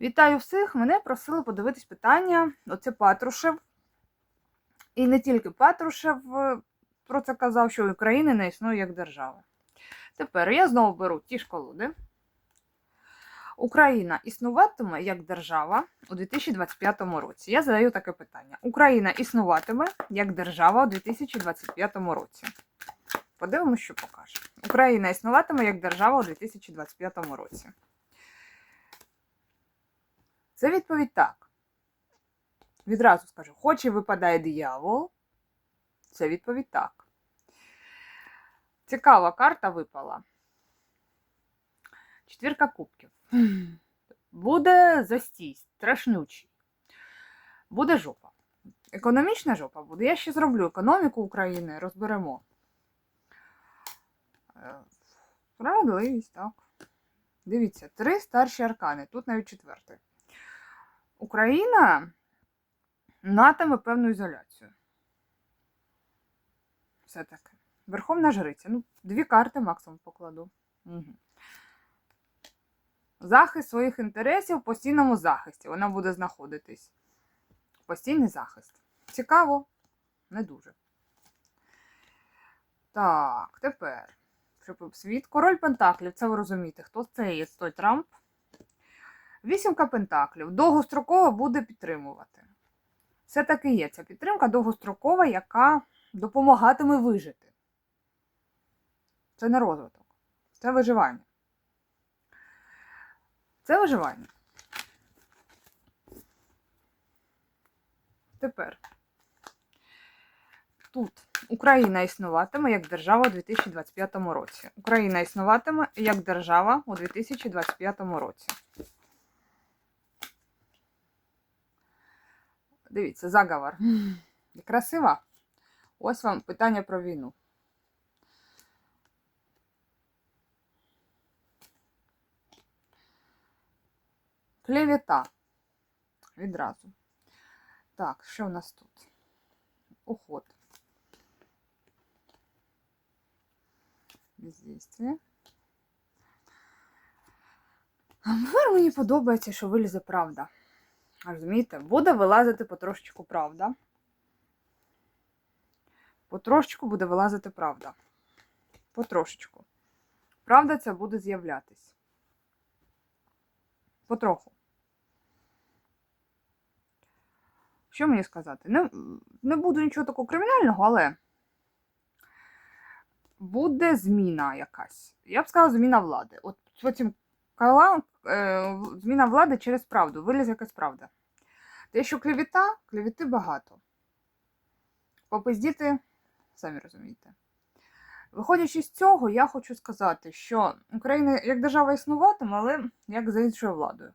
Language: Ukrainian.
Вітаю всіх! Мене просили подивитись питання. Оце Патрушев. І не тільки Патрушев е, про це казав, що України не існує як держава. Тепер я знову беру ті ж колоди. Україна існуватиме як держава у 2025 році. Я задаю таке питання: Україна існуватиме як держава у 2025 році. Подивимось, що покаже. Україна існуватиме як держава у 2025 році. Це відповідь так. Відразу скажу, хоч і випадає диявол. Це відповідь так. Цікава карта випала. Четвірка кубків. Буде застій, страшнючий. Буде жопа. Економічна жопа буде. Я ще зроблю економіку України, розберемо. Е, Справедливість, так. Дивіться, три старші аркани, тут навіть четвертий. Україна матиме певну ізоляцію. Все-таки. Верховна жриця. Ну, дві карти максимум покладу. Угу. Захист своїх інтересів в постійному захисті. Вона буде знаходитись. Постійний захист. Цікаво? Не дуже. Так, тепер. Щоб світ. Король Пентаклів, це ви розумієте, хто це є той Трамп. Вісімка Пентаклів довгостроково буде підтримувати. Все таки є ця підтримка довгострокова, яка допомагатиме вижити. Це не розвиток, це виживання. Це виживання. Тепер тут Україна існуватиме як держава у 2025 році. Україна існуватиме як держава у 2025 році. Дивіться, заговор. Красива. Ось вам питання про війну. Клевета. Відразу. Так, що в нас тут? Уход. Бездействие. Мені подобається, що вилізе правда. Розумієте? Буде вилазити потрошечку правда. Потрошечку буде вилазити правда. Потрошечку. Правда ця буде з'являтись. Потроху. Що мені сказати? Не, не буду нічого такого кримінального, але буде зміна якась. Я б сказала, зміна влади. От потім кала, е, зміна влади через правду. Виліз якась правда. Те, що клевіта, клевіти багато. Попиздіти, самі розумієте. Виходячи з цього, я хочу сказати, що Україна як держава існуватиме, але як за іншою владою.